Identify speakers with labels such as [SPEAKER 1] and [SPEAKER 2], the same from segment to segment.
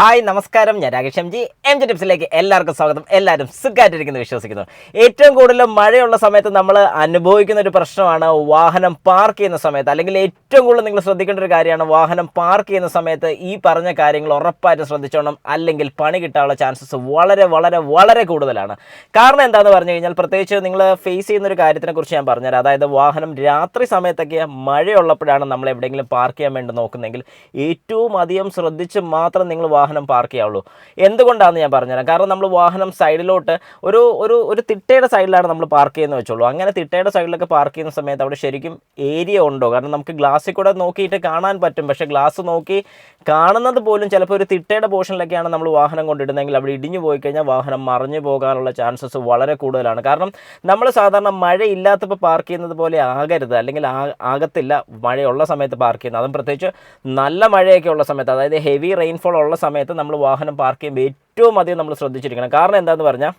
[SPEAKER 1] Hi നമസ്കാരം. ഞാൻ Rakesh M G. M G ടിപ്സിലേക്ക് എല്ലാവർക്കും സ്വാഗതം. എല്ലാവരും സുഖമായിട്ടിരിക്കുന്നു വിശ്വസിക്കുന്നു. ഏറ്റവും കൂടുതൽ മഴയുള്ള സമയത്ത് നമ്മൾ അനുഭവിക്കുന്ന ഒരു പ്രശ്നമാണ് വാഹനം പാർക്ക് ചെയ്യുന്ന സമയത്ത്. അല്ലെങ്കിൽ ഏറ്റവും കൂടുതൽ നിങ്ങൾ ശ്രദ്ധിക്കേണ്ട ഒരു കാര്യമാണ് വാഹനം പാർക്ക് ചെയ്യുന്ന സമയത്ത് ഈ പറഞ്ഞ കാര്യങ്ങൾ ഉറപ്പായിട്ടും ശ്രദ്ധിച്ചോണം. അല്ലെങ്കിൽ പണി കിട്ടാനുള്ള ചാൻസസ് വളരെ വളരെ വളരെ കൂടുതലാണ്. കാരണം എന്താണെന്ന് പറഞ്ഞു കഴിഞ്ഞാൽ പ്രത്യേകിച്ച് നിങ്ങൾ ഫേസ് ചെയ്യുന്ന ഒരു കാര്യത്തിനെ കുറിച്ച് ഞാൻ പറഞ്ഞുതരാം. അതായത് വാഹനം രാത്രി സമയത്തൊക്കെ മഴയുള്ളപ്പോഴാണ് നമ്മൾ എവിടെയെങ്കിലും പാർക്ക് ചെയ്യാൻ വേണ്ടി നോക്കുന്നതെങ്കിൽ ഏറ്റവും അധികം ശ്രദ്ധിച്ച് മാത്രം നിങ്ങൾ വാഹനം പാർക്ക് ചെയ്യാവുള്ളൂ. എന്തുകൊണ്ടാണെന്ന് ഞാൻ പറഞ്ഞുതരാം. കാരണം നമ്മൾ വാഹനം സൈഡിലോട്ട് ഒരു ഒരു ഒരു തിട്ടയുടെ സൈഡിലാണ് നമ്മൾ പാർക്ക് ചെയ്യുന്നത് വെച്ചോളൂ. അങ്ങനെ തിട്ടയുടെ സൈഡിലൊക്കെ പാർക്ക് ചെയ്യുന്ന സമയത്ത് അവിടെ ശരിക്കും ഏരിയ ഉണ്ടോ? കാരണം നമുക്ക് ഗ്ലാസ്സിൽ കൂടെ നോക്കിയിട്ട് കാണാൻ പറ്റും. പക്ഷേ ഗ്ലാസ് നോക്കി കാണുന്നത് പോലും ചിലപ്പോൾ ഒരു തിട്ടയുടെ പോർഷനിലൊക്കെയാണ് നമ്മൾ വാഹനം കൊണ്ടിടുന്നതെങ്കിൽ അവിടെ ഇടിഞ്ഞു പോയി കഴിഞ്ഞാൽ വാഹനം മറിഞ്ഞു പോകാനുള്ള ചാൻസസ് വളരെ കൂടുതലാണ്. കാരണം നമ്മൾ സാധാരണ മഴയില്ലാത്തപ്പോൾ പാർക്ക് ചെയ്യുന്നത് പോലെ ആകരുത്. അല്ലെങ്കിൽ ആകത്തില്ല മഴയുള്ള സമയത്ത് പാർക്ക് ചെയ്യുന്നത്. അതും പ്രത്യേകിച്ച് നല്ല മഴയൊക്കെ ഉള്ള സമയത്ത് അതായത് ഹെവി റെയിൻഫോൾ ഉള്ള സമയത്ത് നമ്മൾ വാഹനം പാർക്ക് ചെയ്യുമ്പോൾ ഏറ്റവും അധികം നമ്മൾ ശ്രദ്ധിച്ചിരിക്കണം. കാരണം എന്താണെന്ന് പറഞ്ഞാൽ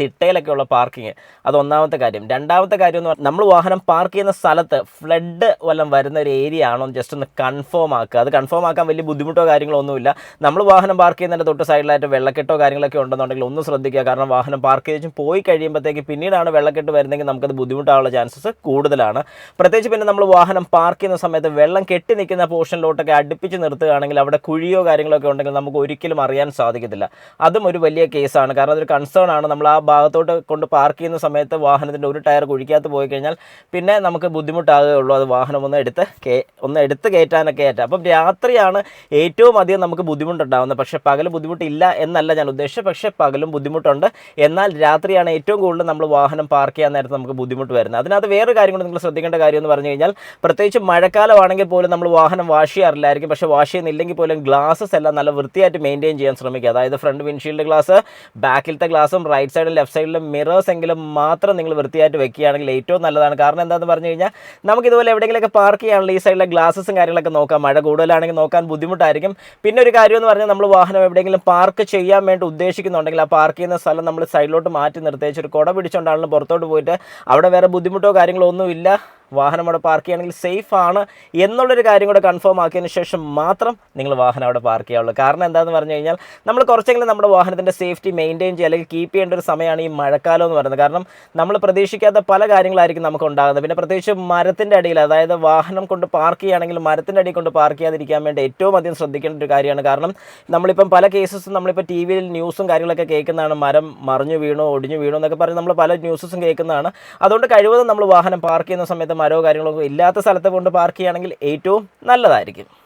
[SPEAKER 1] തിട്ടയിലൊക്കെ ഉള്ള പാർക്കിങ് അത് ഒന്നാമത്തെ കാര്യം. രണ്ടാമത്തെ കാര്യം എന്ന് പറഞ്ഞാൽ നമ്മൾ വാഹനം പാർക്ക് ചെയ്യുന്ന സ്ഥലത്ത് ഫ്ലഡ് വല്ലതും വരുന്ന ഒരു ഏരിയ ആണോ ജസ്റ്റ് ഒന്ന് കൺഫേം ആക്കുക. അത് കൺഫേം ആക്കാൻ വലിയ ബുദ്ധിമുട്ടോ കാര്യങ്ങളോ ഒന്നുമില്ല. നമ്മൾ വാഹനം പാർക്ക് ചെയ്യുന്നതിന്റെ തൊട്ട് സൈഡിലായിട്ട് വെള്ളക്കെട്ടോ കാര്യങ്ങളൊക്കെ ഉണ്ടെന്നുണ്ടെങ്കിൽ ഒന്ന് ശ്രദ്ധിക്കുക. കാരണം വാഹനം പാർക്ക് ചെയ്ത് പോയി കഴിയുമ്പോഴത്തേക്ക് പിന്നീടാണ് വെള്ളക്കെട്ട് വരുന്നതെങ്കിൽ നമുക്കത് ബുദ്ധിമുട്ടാനുള്ള ചാൻസസ് കൂടുതലാണ്. പ്രത്യേകിച്ച് പിന്നെ നമ്മൾ വാഹനം പാർക്ക് ചെയ്യുന്ന സമയത്ത് വെള്ളം കെട്ടി നിൽക്കുന്ന പോർഷനിലോട്ടൊക്കെ അടുപ്പിച്ച് നിർത്തുകയാണെങ്കിൽ അവിടെ കുഴിയോ കാര്യങ്ങളൊക്കെ ഉണ്ടെങ്കിൽ നമുക്ക് ഒരിക്കലും അറിയാൻ സാധിക്കത്തില്ല. അതും ഒരു വലിയ കേസാണ് കാരണം അതൊരു കൺസേൺ ആണ്. നമ്മൾ ആ ഭാഗത്തോട്ട് കൊണ്ട് പാർക്ക് ചെയ്യുന്ന സമയത്ത് വാഹനത്തിന്റെ ഒരു ടയർ കുഴിക്കകത്ത് പോയി കഴിഞ്ഞാൽ പിന്നെ നമുക്ക് ബുദ്ധിമുട്ടാകുകയുള്ളൂ അത് വാഹനം ഒന്ന് എടുത്ത് കേ ഒന്ന് എടുത്ത് കയറ്റാനൊക്കെ ആയിട്ട്. അപ്പം രാത്രിയാണ് ഏറ്റവും അധികം നമുക്ക് ബുദ്ധിമുട്ടുണ്ടാകുന്നത് പക്ഷേ പകൽ ബുദ്ധിമുട്ടില്ല എന്നല്ല ഞാൻ ഉദ്ദേശിച്ചത്. പക്ഷേ പകലും ബുദ്ധിമുട്ടുണ്ട്. എന്നാൽ രാത്രിയാണ് ഏറ്റവും കൂടുതൽ നമ്മൾ വാഹനം പാർക്ക് ചെയ്യാൻ നേരത്ത് നമുക്ക് ബുദ്ധിമുട്ട് വരുന്നത്. അതിനകത്ത് വേറൊരു കാര്യം കൂടി നിങ്ങൾ ശ്രദ്ധിക്കേണ്ട കാര്യം എന്ന് പറഞ്ഞു കഴിഞ്ഞാൽ പ്രത്യേകിച്ച് മഴക്കാലമാണെങ്കിൽ പോലും നമ്മൾ വാഹനം വാഷ് ചെയ്യാറില്ലായിരിക്കും. പക്ഷേ വാഷ് ചെയ്യുന്നില്ലെങ്കിൽ പോലും ഗ്ലാസ്സസ് എല്ലാം നല്ല വൃത്തിയായിട്ട് മെയിന്റെയിൻ ചെയ്യാൻ ശ്രമിക്കുക. അതായത് ഫ്രണ്ട് വിൻഷീൽഡ് ഗ്ലാസ് ബാക്കിലത്തെ ഗ്ലാസും റൈറ്റ് സൈഡും ലെഫ്റ്റ് സൈഡിലും മിറേഴ്സ് എങ്കിലും മാത്രം നിങ്ങൾ വൃത്തിയായിട്ട് വെക്കുകയാണെങ്കിൽ ഏറ്റവും നല്ലതാണ്. കാരണം എന്താണെന്ന് പറഞ്ഞു കഴിഞ്ഞാൽ നമുക്ക് ഇതുപോലെ എവിടെയെങ്കിലുമൊക്കെ പാർക്ക് ചെയ്യാനുള്ള ഈ സൈഡിലെ ഗ്ലാസസും കാര്യങ്ങളൊക്കെ നോക്കാം. മഴ കൂടുതലാണെങ്കിൽ നോക്കാൻ ബുദ്ധിമുട്ടായിരിക്കും. പിന്നെ ഒരു കാര്യം എന്ന് പറഞ്ഞാൽ നമ്മൾ വാഹനം എവിടെയെങ്കിലും പാർക്ക് ചെയ്യാൻ വേണ്ടി ഉദ്ദേശിക്കുന്നുണ്ടെങ്കിൽ ആ പാർക്ക് ചെയ്യുന്ന സ്ഥലം നമ്മൾ സൈഡിലോട്ട് മാറ്റി നിർത്തിയേച്ച് ഒരു കുട പിടിച്ചുകൊണ്ടാണെങ്കിലും പുറത്തോട്ട് പോയിട്ട് അവിടെ വേറെ ബുദ്ധിമുട്ടോ കാര്യങ്ങളോ ഒന്നുമില്ല. വാഹനം അവിടെ പാർക്ക് ചെയ്യുകയാണെങ്കിൽ സേഫ് ആണ് എന്നുള്ളൊരു കാര്യം കൂടെ കൺഫേം ആക്കിയതിന് ശേഷം മാത്രം നിങ്ങൾ വാഹനം അവിടെ പാർക്ക് ചെയ്യാവുള്ളൂ. കാരണം എന്താണെന്ന് പറഞ്ഞു കഴിഞ്ഞാൽ നമ്മൾ കുറച്ചെങ്കിലും നമ്മുടെ വാഹനത്തിന്റെ സേഫ്റ്റി മെയിന്റെയിൻ ചെയ്യുക അല്ലെങ്കിൽ കീപ്പ് ചെയ്യേണ്ട ഒരു സമയമാണ് ഈ മഴക്കാലം എന്ന് പറയുന്നത്. കാരണം നമ്മൾ പ്രതീക്ഷിക്കാത്ത പല കാര്യങ്ങളായിരിക്കും നമുക്ക് ഉണ്ടാകുന്നത്. പിന്നെ പ്രത്യേകിച്ച് മരത്തിന്റെ അടിയിൽ അതായത് വാഹനം കൊണ്ട് പാർക്ക് ചെയ്യുകയാണെങ്കിൽ മരത്തിന്റെ അടിയിൽ കൊണ്ട് പാർക്ക് ചെയ്യാതിരിക്കാൻ വേണ്ടി ഏറ്റവും അധികം ശ്രദ്ധിക്കേണ്ട ഒരു കാര്യമാണ്. കാരണം നമ്മളിപ്പം പല കേസസും നമ്മളിപ്പോൾ ടി വിയിൽ ന്യൂസും കാര്യങ്ങളൊക്കെ കേൾക്കുന്നതാണ്. മരം മറിഞ്ഞു വീണോ ഒടിഞ്ഞു വീണോ എന്നൊക്കെ പറഞ്ഞ് നമ്മൾ പല ന്യൂസസും കേൾക്കുന്നതാണ്. അതുകൊണ്ട് കഴിവതും നമ്മൾ വാഹനം പാർക്ക് ചെയ്യുന്ന സമയത്ത് മരമോ കാര്യങ്ങളോ ഇല്ലാത്ത സ്ഥലത്ത് കൊണ്ട് പാർക്ക് ചെയ്യുകയാണെങ്കിൽ ഏറ്റവും നല്ലതായിരിക്കും.